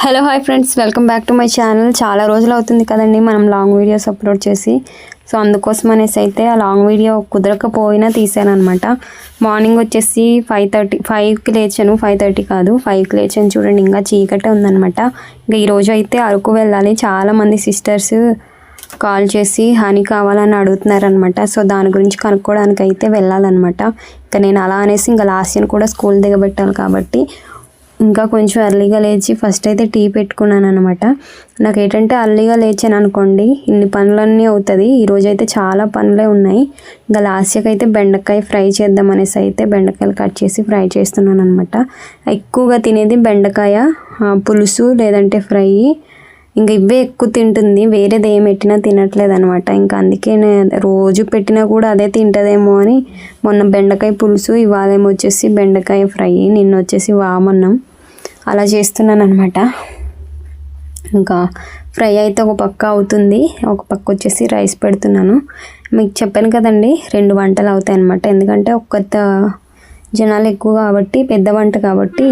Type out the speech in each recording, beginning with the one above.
Hello hi friends welcome back to my channel చాలా రోజులు అవుతుంది కదండి మనం లాంగ్ వీడియోస్ అప్లోడ్ చేసి. సో అందుకోసం అనేసి అయితే ఆ లాంగ్ వీడియో కుదరకపోయినా తీసాను అనమాట మార్నింగ్ వచ్చేసి ఫైవ్ థర్టీ ఫైవ్కి లేచాను. ఫైవ్ థర్టీ కాదు ఫైవ్కి లేచాను చూడండి. ఇంకా చీకటే ఉందన్నమాట. ఇంకా ఈరోజు అయితే అరకు వెళ్ళాలి. చాలామంది సిస్టర్స్ కాల్ చేసి హనీ కావాలని అడుగుతున్నారనమాట సో దాని గురించి కనుక్కోవడానికి అయితే వెళ్ళాలన్నమాట. ఇంకా నేను అలా అనేసి ఇంకా లాస్ట్ ఇయర్ కూడా స్కూల్ దిగబెట్టాలి కాబట్టి ఇంకా కొంచెం అర్లీగా లేచి ఫస్ట్ అయితే టీ పెట్టుకున్నాను అనమాట నాకు ఏంటంటే అర్లీగా లేచాను అనుకోండి ఇన్ని పనులన్నీ అవుతుంది. ఈరోజు అయితే చాలా పనులే ఉన్నాయి. ఇంకా లాస్ట్కి అయితే బెండకాయ ఫ్రై చేద్దాం అనేసి అయితే బెండకాయలు కట్ చేసి ఫ్రై చేస్తున్నాను అనమాట ఎక్కువగా తినేది బెండకాయ పులుసు లేదంటే ఫ్రై. ఇంకా ఇవే ఎక్కువ తింటుంది. వేరేది ఏం పెట్టినా తినట్లేదు అనమాట ఇంకా అందుకే నేను రోజు పెట్టినా కూడా అదే తింటదేమో అని మొన్న బెండకాయ పులుసు ఇవాళేమో వచ్చేసి బెండకాయ ఫ్రై నిన్న వచ్చేసి వామన్నం. అలా చేస్తున్నాను అనమాట ఇంకా ఫ్రై అయితే ఒక పక్క అవుతుంది. ఒక పక్క వచ్చేసి రైస్ పెడుతున్నాను. మీకు చెప్పాను కదండి రెండు వంటలు అవుతాయి అనమాట ఎందుకంటే ఒక్క జనాలు ఎక్కువ కాబట్టి పెద్ద వంట కాబట్టి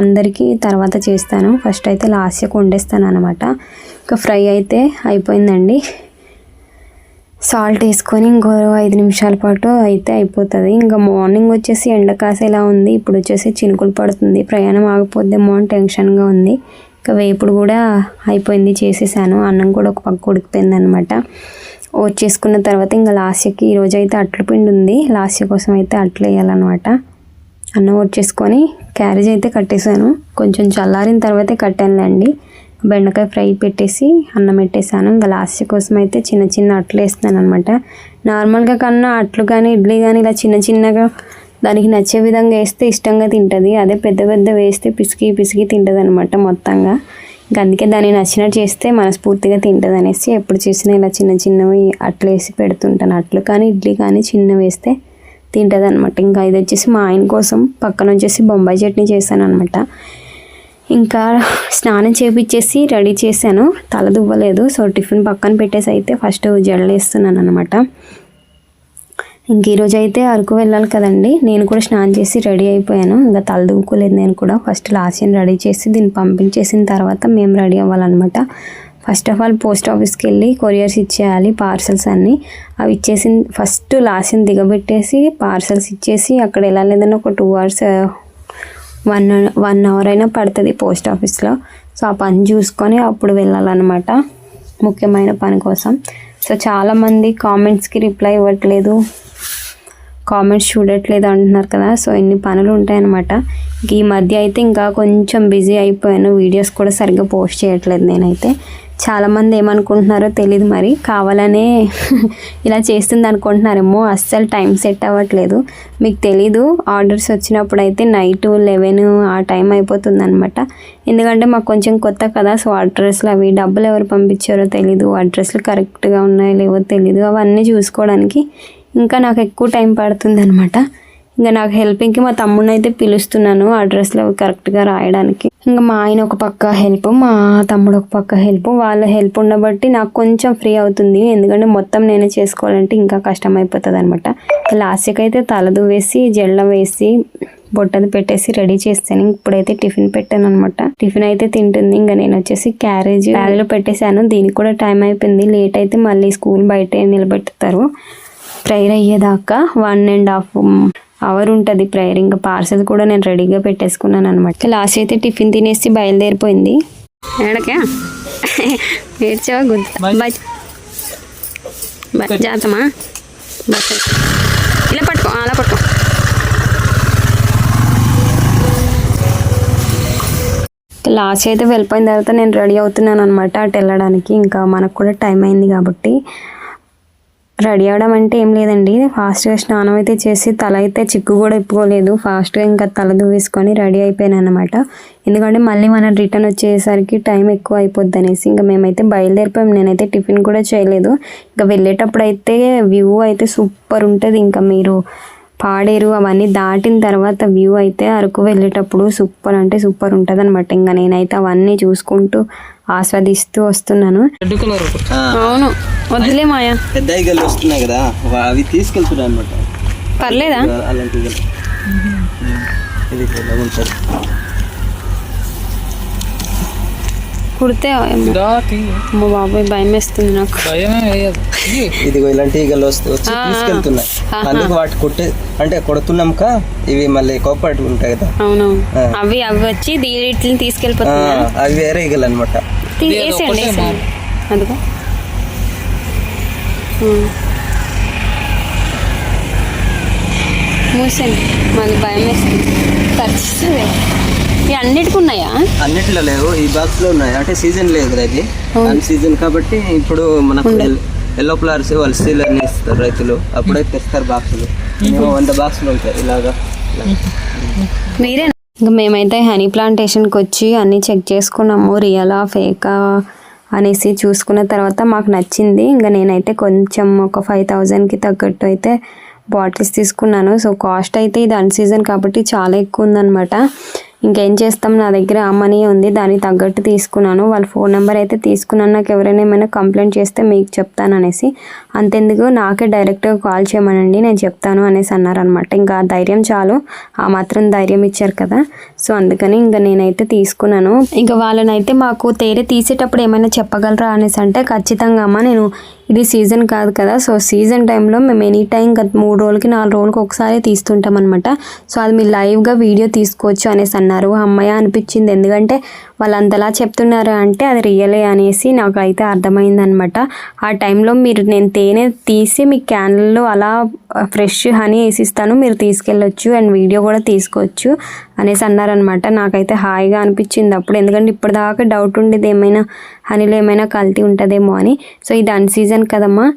అందరికీ తర్వాత చేస్తాను. ఫస్ట్ అయితే లాస్ట్కి వండేస్తాను అనమాట ఇంకా ఫ్రై అయితే అయిపోయిందండి. సాల్ట్ వేసుకొని ఇంకో ఐదు నిమిషాల పాటు అయితే అయిపోతుంది. ఇంకా మార్నింగ్ వచ్చేసి ఎండ కాసేలా ఉంది. ఇప్పుడు వచ్చేసి చినుకులు పడుతుంది. ప్రయాణం ఆగిపోద్దేమో అని టెన్షన్గా ఉంది. ఇంకా వేపుడు కూడా అయిపోయింది చేసేసాను. అన్నం కూడా ఒక పక్క ఉడికిపోయింది అనమాట వచ్చేసుకున్న తర్వాత ఇంకా లాస్యకి ఈరోజు అయితే అట్ల పిండి ఉంది. లాస్య కోసం అయితే అట్లు వేయాలన్నమాట. అన్నం వచ్చేసుకొని క్యారేజ్ అయితే కట్టేశాను. కొంచెం చల్లారిన తర్వాతే కట్టానులేండి. బెండకాయ ఫ్రై పెట్టేసి అన్నం పెట్టేశాను ఇంకా లాస్ట్ కోసం అయితే చిన్న చిన్న అట్లు వేస్తున్నాను అనమాట నార్మల్గా కన్నా అట్లు కానీ ఇడ్లీ కానీ ఇలా చిన్న చిన్నగా దానికి నచ్చే విధంగా వేస్తే ఇష్టంగా తింటుంది. అదే పెద్ద పెద్ద వేస్తే పిసికి పిసికి తింటుంది అనమాట మొత్తంగా. ఇంకా అందుకే దాన్ని నచ్చినట్టు చేస్తే మనస్ఫూర్తిగా తింటుంది అనేసి ఎప్పుడు చేసినా ఇలా చిన్న చిన్నవి అట్లు వేసి పెడుతుంటాను. అట్లు కానీ ఇడ్లీ కానీ చిన్నవి వేస్తే తింటుంది అనమాట ఇంకా ఇది వచ్చేసి మా ఆయన కోసం పక్కన వచ్చేసి బొంబాయి చట్నీ చేశాను అనమాట ఇంకా స్నానం చేపించేసి రెడీ చేశాను. తల దువ్వలేదు. సో టిఫిన్ పక్కన పెట్టేసి అయితే ఫస్ట్ జడలేస్తున్నాను అనమాట ఇంక ఈరోజు అయితే అరకు వెళ్ళాలి కదండి. నేను కూడా స్నానం చేసి రెడీ అయిపోయాను. ఇంకా తల దువ్వుకోలేదు నేను కూడా. ఫస్ట్ లాస్ట్ రెడీ చేసి దీన్ని పంపించేసిన తర్వాత మేము రెడీ అవ్వాలన్నమాట. ఫస్ట్ ఆఫ్ ఆల్ పోస్ట్ ఆఫీస్కి వెళ్ళి కొరియర్స్ ఇచ్చేయాలి పార్సల్స్ అన్నీ. అవి ఇచ్చేసి ఫస్ట్ లాస్ట్ని దిగబెట్టేసి పార్సల్స్ ఇచ్చేసి అక్కడ వెళ్ళాలేదని ఒక two hours one one hour అయినా పడుతుంది పోస్ట్ ఆఫీస్లో సో ఆ పని చూసుకొని అప్పుడు వెళ్ళాలన్నమాట ముఖ్యమైన పని కోసం. సో చాలామంది కామెంట్స్కి రిప్లై ఇవ్వట్లేదు. కామెంట్స్ చూడట్లేదు అంటున్నారు కదా. సో ఇన్ని పనులు ఉంటాయన్నమాట. ఈ మధ్య అయితే ఇంకా కొంచెం బిజీ అయిపోయాను. వీడియోస్ కూడా సరిగ్గా పోస్ట్ చేయట్లేదు నేనైతే. చాలామంది ఏమనుకుంటున్నారో తెలియదు మరి. కావాలనే ఇలా చేస్తుంది అనుకుంటున్నారేమో. అస్సలు టైం సెట్ అవ్వట్లేదు. మీకు తెలీదు ఆర్డర్స్ వచ్చినప్పుడు అయితే నైట్ లెవెన్ ఆ టైం అయిపోతుంది అనమాట ఎందుకంటే మాకు కొంచెం కొత్త కదా సో అడ్రస్లు అవి డబ్బులు ఎవరు పంపించారో తెలీదు. అడ్రస్లు కరెక్ట్గా ఉన్నాయో లేవో తెలీదు. అవన్నీ చూసుకోవడానికి ఇంకా నాకు ఎక్కువ టైం పడుతుంది అనమాట ఇంకా నాకు హెల్పింగ్కి మా తమ్ముడిని అయితే పిలుస్తున్నాను అడ్రస్లో కరెక్ట్గా రాయడానికి. ఇంకా మా ఆయన ఒక పక్క హెల్ప్ మా తమ్ముడు ఒక పక్క హెల్ప్ వాళ్ళ హెల్ప్ ఉండబట్టి నాకు కొంచెం ఫ్రీ అవుతుంది. ఎందుకంటే మొత్తం నేనే చేసుకోవాలంటే ఇంకా కష్టం అయిపోతుంది అనమాట లాస్ట్కి అయితే తలదు వేసి జెళ్ళ వేసి బొట్టలు పెట్టేసి రెడీ చేస్తాను. ఇప్పుడైతే టిఫిన్ పెట్టాను అనమాట టిఫిన్ అయితే తింటుంది. ఇంకా నేను వచ్చేసి క్యారేజ్ బ్యాగ్లో పెట్టేశాను. దీనికి కూడా టైం అయిపోయింది. లేట్ అయితే మళ్ళీ స్కూల్ బయట నిలబెడతారు ప్రేయర్ అయ్యేదాకా వన్ అండ్ హాఫ్ అవర్ ఉంటుంది ప్రేయర్ ఇంకా పార్సల్ కూడా నేను రెడీగా పెట్టేసుకున్నాను అనమాట లాస్ట్ అయితే టిఫిన్ తినేసి బయలుదేరిపోయింది. ఎడకా ఏడ్చావా? గుద్ద జాతమా బస్ ఇలా పట్టుకో. అలా పట్టుకో. లాస్ట్ అయితే వెళ్ళిపోయిన తర్వాత నేను రెడీ అవుతున్నాను అనమాట అటు వెళ్ళడానికి. ఇంకా మనకు కూడా టైం అయింది కాబట్టి. రెడీ అవడం అంటే ఏం లేదండి. ఫాస్ట్గా స్నానం అయితే చేసి తల అయితే చిక్కు కూడా ఇప్పుకోలేదు. ఫాస్ట్గా ఇంకా తల దువ్వేసుకొని రెడీ అయిపోయాను అనమాట ఎందుకంటే మళ్ళీ మనం రిటర్న్ వచ్చేసరికి టైం ఎక్కువ అయిపోద్ది అనేసి ఇంకా మేమైతే బయలుదేరిపోయాం. నేనైతే టిఫిన్ కూడా చేయలేదు. ఇంకా వెళ్ళేటప్పుడు అయితే వ్యూ అయితే సూపర్ ఉంటుంది. ఇంకా మీరు పాడేరు అవన్నీ దాటిన తర్వాత వ్యూ అయితే అరకు వెళ్ళేటప్పుడు సూపర్ అంటే సూపర్ ఉంటుంది అనమాట ఇంకా నేనైతే అవన్నీ చూసుకుంటూ ఆస్వాదిస్తూ వస్తున్నాను. అవును. వద్దులే మాయా. పెద్ద ఈగలు వస్తున్నాయి కదా అవి తీసుకెళ్తున్నాయి అనమాట పర్లేదా? అలాంటి ఈగలు ఇది ఉంటుంది. కుడితే అమ్మ బాబాయ్ భయం వేస్తుంది నాకు. ఇదిగో ఇలాంటి ఈగలు వస్తూ వచ్చి ఆ, తీసుకెళ్తున్నాయి. అందుకు వాటి కొట్టే అంటే కొడుతున్నాంక ఇవి మళ్ళీ కోపాటి ఉంటాయి కదా. అవునవును. ఆ. అవి అవి వచ్చి వీటిని అవి వేరే ఈగలు అనమాట తీ- ఇది మూసేయండి మళ్ళీ భయం వేస్తుంది. ఖర్చుతుంది ఇవి అన్నిటికీ ఉన్నాయా? అన్నిట్లో లేవు ఈ బాక్స్లో ఉన్నాయి. అంటే సీజన్ లేదు కదా ఇది. అన్ సీజన్ కాబట్టి ఇప్పుడు మనకు ఎల్లో ఫ్లవర్స్ వాళ్ళు సీల్ అని ఇస్తారు రైతులు. అప్పుడే తెస్తారు బాక్సులు వంద బాక్సులు ఉంటాయి ఇలాగా. ఇలా. మీరే ఇంకా మేమైతే హనీ ప్లాంటేషన్కి వచ్చి అన్నీ చెక్ చేసుకున్నాము. రియలా ఫేకా అనేసి చూసుకున్న తర్వాత మాకు నచ్చింది. ఇంకా నేనైతే కొంచెం ఒక ఫైవ్ థౌజండ్కి తగ్గట్టు అయితే బాటిల్స్ తీసుకున్నాను. సో కాస్ట్ అయితే ఇది అన్ సీజన్ కాబట్టి చాలా ఎక్కువ ఉందనమాట ఇంకేం చేస్తాం? నా దగ్గర ఆ మనీ ఉంది. దానికి తగ్గట్టు తీసుకున్నాను. వాళ్ళ ఫోన్ నెంబర్ అయితే తీసుకున్నాను. నాకు ఎవరైనా ఏమైనా కంప్లైంట్ చేస్తే మీకు చెప్తాను అనేసి. అంతెందుకు నాకే డైరెక్ట్గా కాల్ చేయమనండి నేను చెప్తాను అనేసి అన్నారనమాట ఇంకా ఆ ధైర్యం చాలు. ఆ మాత్రం ధైర్యం ఇచ్చారు కదా. సో అందుకని ఇంకా నేనైతే తీసుకున్నాను. ఇంకా వాళ్ళనైతే మాకు తేనె తీసేటప్పుడు ఏమైనా చెప్పగలరా అనేసి అంటే ఖచ్చితంగా అమ్మ నేను ఇది సీజన్ కాదు కదా. సో సీజన్ టైంలో మేము ఎనీ టైం గత మూడు రోజులకి నాలుగు రోజులకి ఒకసారి తీస్తుంటాం అనమాట సో అది మీరు లైవ్గా వీడియో తీసుకోవచ్చు అనేసి అన్నారు. అమ్మయ్య అనిపించింది. ఎందుకంటే వాళ్ళు అంతలా చెప్తున్నారు అంటే అది రియలే అనేసి నాకు అయితే అర్థమైందనమాట ఆ టైంలో మీరు నేను నేను తీసి మీ క్యాన్లో అలా ఫ్రెష్ హనీ వేసిస్తాను. మీరు తీసుకెళ్ళొచ్చు అండ్ వీడియో కూడా తీసుకోవచ్చు అనేసి అన్నారనమాట నాకైతే హాయిగా అనిపించింది అప్పుడు. ఎందుకంటే ఇప్పటిదాకా డౌట్ ఉండేది ఏమైనా హనీలో ఏమైనా కల్తీ ఉంటుందేమో అని. సో ఇది అన్ సీజన్ కదమ్మా.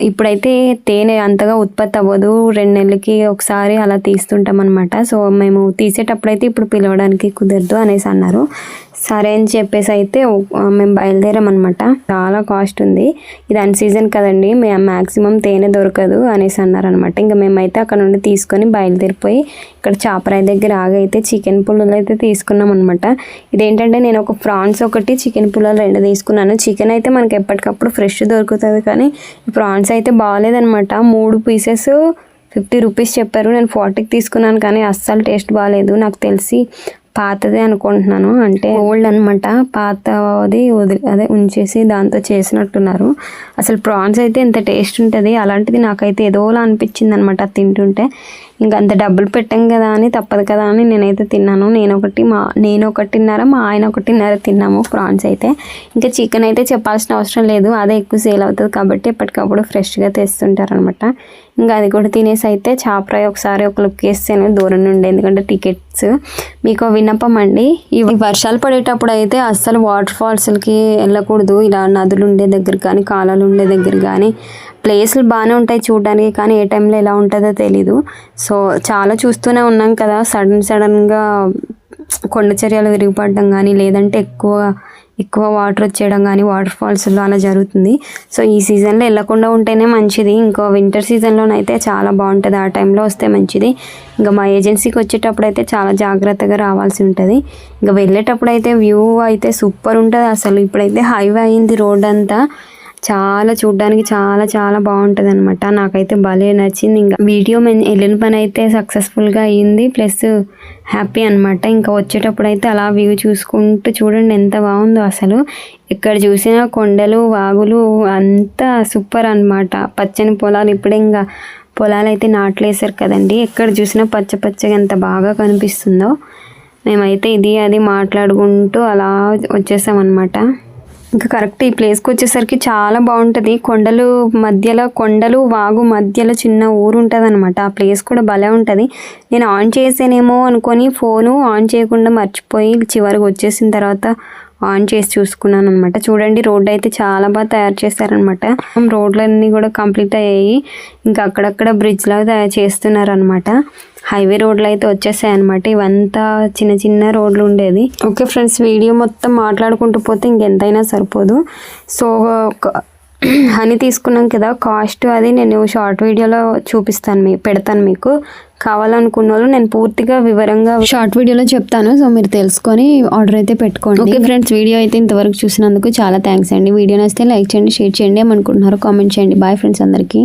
ఇప్పుడైతే తేనె అంతగా ఉత్పత్తి అవ్వదు. రెండు నెలలకి ఒకసారి అలా తీస్తుంటాం అనమాట సో మేము తీసేటప్పుడైతే ఇప్పుడు పిలవడానికి కుదరదు అనేసి అన్నారు. సరే అని చెప్పేసి అయితే మేము బయలుదేరామన్నమాట. అనమాట చాలా కాస్ట్ ఉంది. ఇది అన్ సీజన్ కదండి. మేము మ్యాక్సిమం తేనె దొరకదు అనేసి అన్నారనమాట ఇంకా మేమైతే అక్కడ నుండి తీసుకొని బయలుదేరిపోయి ఇక్కడ చాపరాయి దగ్గర ఆగైతే చికెన్ పుల్లలు అయితే తీసుకున్నాం అనమాట ఇదేంటంటే నేను ఒక ప్రాన్స్ ఒకటి చికెన్ పుల్లలు రెండు తీసుకున్నాను. చికెన్ అయితే మనకి ఎప్పటికప్పుడు ఫ్రెష్ దొరుకుతుంది కానీ ప్రాన్స్ అయితే బాగాలేదనమాట మూడు పీసెస్ ఫిఫ్టీ రూపీస్ చెప్పారు. నేను ఫార్టీకి తీసుకున్నాను కానీ అస్సలు టేస్ట్ బాగాలేదు. నాకు తెలిసి పాతదే అనుకుంటున్నాను. అంటే ఓల్డ్ అనమాట పాతది వదిలి అదే ఉంచేసి దాంతో చేసినట్టున్నారు. అసలు ప్రాన్స్ అయితే ఎంత టేస్ట్ ఉంటుంది. అలాంటిది నాకైతే ఏదోలా అనిపించింది అనమాట తింటుంటే. ఇంకా అంత డబ్బులు పెట్టాం కదా అని తప్పదు కదా అని నేనైతే తిన్నాను. నేను ఒకటి మా నేను ఒకటిన్నర మా ఆయన ఒకటిన్నర తిన్నాము ప్రాన్స్ అయితే. ఇంకా చికెన్ అయితే చెప్పాల్సిన అవసరం లేదు. అదే ఎక్కువ సేల్ అవుతుంది కాబట్టి ఎప్పటికప్పుడు ఫ్రెష్గా తెస్తుంటారు అనమాట ఇంకా అది కూడా తినేసి అయితే చాపరాయ్ ఒకసారి ఒక లుక్ వేస్తాను దూరం నుండి. ఎందుకంటే టికెట్స్ మీకు విన్నపం అండి. ఈ వర్షాలు పడేటప్పుడు అయితే అస్సలు వాటర్ ఫాల్స్కి వెళ్ళకూడదు. ఇలా నదులు ఉండే దగ్గర కానీ కాలాలు ఉండే దగ్గర కానీ ప్లేస్లు బాగానే ఉంటాయి చూడడానికి కానీ ఏ టైంలో ఎలా ఉంటుందో తెలీదు. సో చాలా చూస్తూనే ఉన్నాం కదా. సడన్ సడన్గా కొండ చర్యలు విరిగిపడడం కానీ లేదంటే ఎక్కువ ఎక్కువ వాటర్ వచ్చేయడం కానీ వాటర్ ఫాల్స్లో అలా జరుగుతుంది. సో ఈ సీజన్లో వెళ్ళకుండా ఉంటేనే మంచిది. ఇంకో వింటర్ సీజన్లోనైతే చాలా బాగుంటుంది. ఆ టైంలో వస్తే మంచిది. ఇంకా మా ఏజెన్సీకి వచ్చేటప్పుడు అయితే చాలా జాగ్రత్తగా రావాల్సి ఉంటుంది. ఇంకా వెళ్ళేటప్పుడు అయితే వ్యూ అయితే సూపర్ ఉంటుంది. అసలు ఇప్పుడైతే హైవే అయింది రోడ్ అంతా. చాలా చూడడానికి చాలా చాలా బాగుంటుంది అనమాట నాకైతే భలే నచ్చింది. ఇంకా వీడియో మేము వెళ్ళిన పని అయితే సక్సెస్ఫుల్గా అయ్యింది ప్లస్ హ్యాపీ అనమాట ఇంకా వచ్చేటప్పుడు అయితే అలా వ్యూ చూసుకుంటూ చూడండి ఎంత బాగుందో అసలు. ఇక్కడ చూసిన కొండలు వాగులు అంతా సూపర్ అనమాట పచ్చని పొలాలు ఇప్పుడే ఇంకా పొలాలు అయితే నాట్లేసారు కదండి. ఎక్కడ చూసినా పచ్చ పచ్చగా ఎంత బాగా కనిపిస్తుందో. మేమైతే ఇది అది మాట్లాడుకుంటూ అలా వచ్చేసామన్నమాట. ఇంకా కరెక్ట్ ఈ ప్లేస్కి వచ్చేసరికి చాలా బాగుంటుంది. కొండలు మధ్యలో కొండలు వాగు మధ్యలో చిన్న ఊరు ఉంటుంది అనమాట ఆ ప్లేస్ కూడా భలే ఉంటుంది. నేను ఆన్ చేసానేమో అనుకొని ఫోను ఆన్ చేయకుండా మర్చిపోయి చివరికి వచ్చేసిన తర్వాత ఆన్ చేసి చూసుకున్నాను అనమాట చూడండి రోడ్ అయితే చాలా బాగా తయారు చేశారనమాట రోడ్లన్నీ కూడా కంప్లీట్ అయ్యాయి. ఇంకా అక్కడక్కడ బ్రిడ్జ్ లాగా తయారు చేస్తున్నారు అనమాట హైవే రోడ్లు అయితే వచ్చేసాయి అనమాట ఇవంతా చిన్న చిన్న రోడ్లు ఉండేది. ఓకే ఫ్రెండ్స్ వీడియో మొత్తం మాట్లాడుకుంటూ పోతే ఇంకెంతైనా సరిపోదు. సో ఒక హనీ తీసుకున్నాం కదా కాస్ట్ అది నేను షార్ట్ వీడియోలో చూపిస్తాను మీ పెడతాను మీకు. కావాలనుకున్న వాళ్ళు నేను పూర్తిగా వివరంగా షార్ట్ వీడియోలో చెప్తాను సో మీరు తెలుసుకొని ఆర్డర్ అయితే పెట్టుకోండి. ఓకే ఫ్రెండ్స్ వీడియో అయితే ఇంతవరకు చూసినందుకు చాలా థ్యాంక్స్ అండి. వీడియో నచ్చితే లైక్ చేయండి షేర్ చేయండి ఏమనుకుంటున్నారో కామెంట్ చేయండి. బాయ్ ఫ్రెండ్స్ అందరికీ.